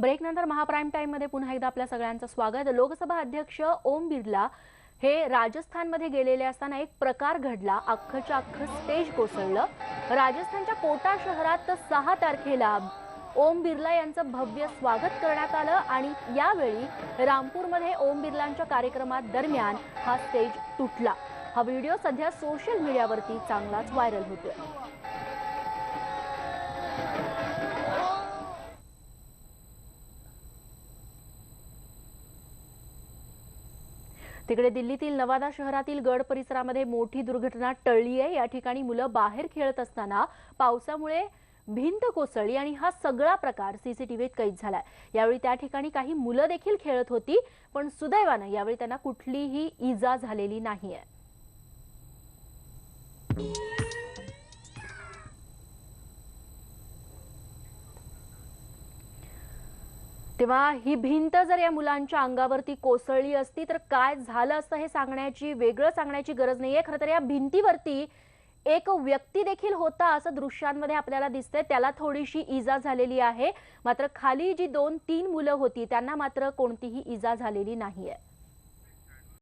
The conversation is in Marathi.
ब्रेकनंतर महाप्राईम टाईममध्ये पुन्हा एकदा आपल्या सगळ्यांचं स्वागत. लोकसभा अध्यक्ष ओम बिर्ला हे राजस्थानमध्ये गेलेले असताना एक प्रकार घडला. अख्खच्या अख्खं स्टेज कोसळलं. राजस्थानच्या कोटा शहरात सहा तारखेला ओम बिर्ला यांचं भव्य स्वागत करण्यात आलं आणि यावेळी रामपूरमध्ये ओम बिर्लांच्या कार्यक्रमात दरम्यान हा स्टेज तुटला. हा व्हिडिओ सध्या सोशल मीडियावरती चांगलाच व्हायरल होतोय. तिकडे दिल्लीतील नवादा शहरातील गड परिसरामध्ये मोठी दुर्घटना टळली आहे. या ठिकाणी मुलं बाहेर खेळत असताना पावसामुळे भिंत कोसळली आणि हा सगळा प्रकार सीसीटीव्हीत कैद झालाय. यावेळी त्या ठिकाणी काही मुलं देखील खेळत होती पण सुदैवानं यावेळी त्यांना कुठलीही इजा झालेली नाहीये. तेव्हा ही भिंत जर या मुलांच्या अंगावरती कोसळली असती तर काय झालं असतं हे सांगण्याची वेगळं सांगण्याची गरज नाहीये. खरं तर या भिंतीवरती एक व्यक्ती देखील होता असं दृश्यांमध्ये आपल्याला दिसतंय. त्याला थोडीशी इजा झालेली आहे. मात्र खाली जी दोन तीन मुलं होती त्यांना मात्र कोणतीही इजा झालेली नाहीये.